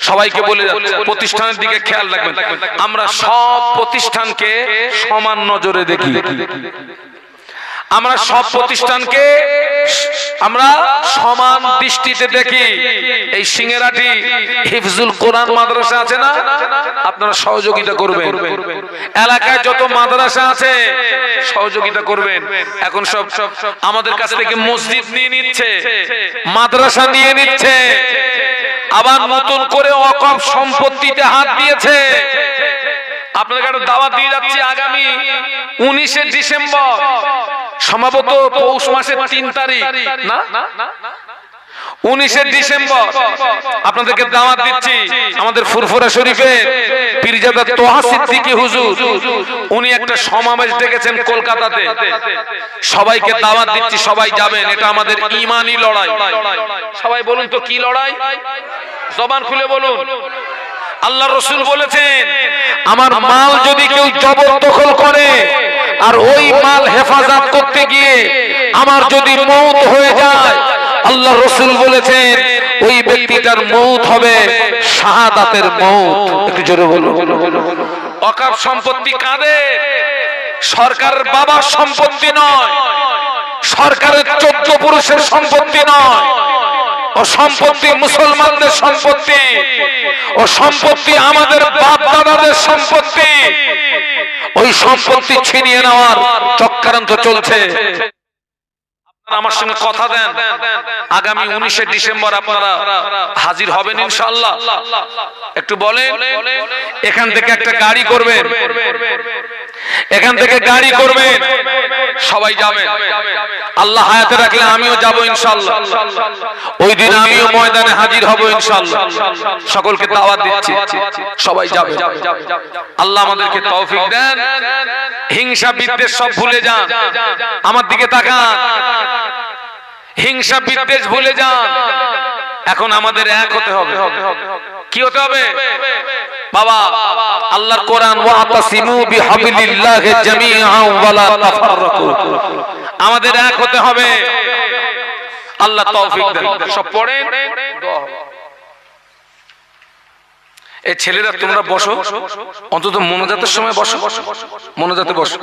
সবাইকে বলে প্রতিষ্ঠানের দিকে খেয়াল রাখবেন। আমরা সব প্রতিষ্ঠানকে সমান নজরে দেখি। আমরা সব প্রতিষ্ঠানকে আমরা সমান দৃষ্টিতে দেখি। এই সিঙ্গেরাটি হিফজুল কোরআন মাদ্রাসা আছে না? আপনারা সহযোগিতা করবেন। এলাকায় যত মাদ্রাসা আছে সহযোগিতা করবেন। এখন সব সব আমাদের কাছ থেকে মসজিদ নিয়ে নিচ্ছে। মাদ্রাসা নিয়ে নিচ্ছে। আবার নতুন করে অকপ সম্পত্তিতে হাত দিয়েছে। আপনাদের একটা দাওয়াত দিয়ে যাচ্ছি আগামী উনিশে ডিসেম্বর, সম্ভবত পৌষ মাসের তিন তারিখ, না? উনিশে ডিসেম্বর। আপনাদেরকে দাওয়াত দিচ্ছি আমাদের ফুরফুরা শরীফের পীরজাদা তোহা সিদ্দিকী হুজুর। উনি একটা সমাবেশ ডেকেছেন কলকাতাতে। সবাইকে দাওয়াত দিচ্ছি সবাই যাবেন। এটা আমাদের ইমানি লড়াই। সবাই বলুন তো কি লড়াই? জবান খুলে বলুন। আল্লাহ রসুল বলেছেন আমার মাল যদি কেউ জবরদখল করে আর ওই মাল হেফাজত করতে গিয়ে আমার যদি মৌত হয়ে যায় আল্লাহ রসুল বলেছেন, ওই ব্যক্তিটার মৌত হবে শাহাদাতের মৌত। একটু জোরে বলুন। অকাপ সম্পত্তি কাদের সরকারের বাবার সম্পত্তি নয়, সরকারের চোদ্দ পুরুষের সম্পত্তি নয়, ও সম্পত্তি মুসলমানদের সম্পত্তি, ও সম্পত্তি আমাদের বাপ দাদাদের সম্পত্তি। ওই সম্পত্তি ছিনিয়ে নেওয়ার চক্রান্ত চলছে। আমার সঙ্গে কথা দেন। আগামী উনিশে ডিসেম্বর আপনারা হাজির হবেন ইনশাল্লাহ একটু বলেন, এখান থেকে একটা গাড়ি করবেন। এখান থেকে গাড়ি করবেন। সবাই যাবেন। আল্লাহ হায়াতে রাখলে আমিও যাব ইনশাল্লাহ ওই দিন আমিও ময়দানে হাজির হব ইনশাল্লাহ সকলকে দাওয়াত দিচ্ছি। সবাই যাবে আল্লাহ আমাদেরকে তৌফিক দেন। হিংসা বিদ্বেষ সব ভুলে যান। আমার দিকে তাকান। হিংসা বিদ্বেষ ভুলে যান। এখন আমাদের এক হতে হবে। কি হতে হবে? বাবা, আল্লাহর কোরআন ওয়াতাসিমু বিহাবিলিল্লাহি জামিআন ওয়ালা তাফাররাকু। আমাদের এক হতে হবে। আল্লাহ তৌফিক দেন। সব পড়েন? দোয়া এই ছেলেরা তোমরা বসো। অন্তত মনোজাতের সময় বসো। মনোজাতে বসো।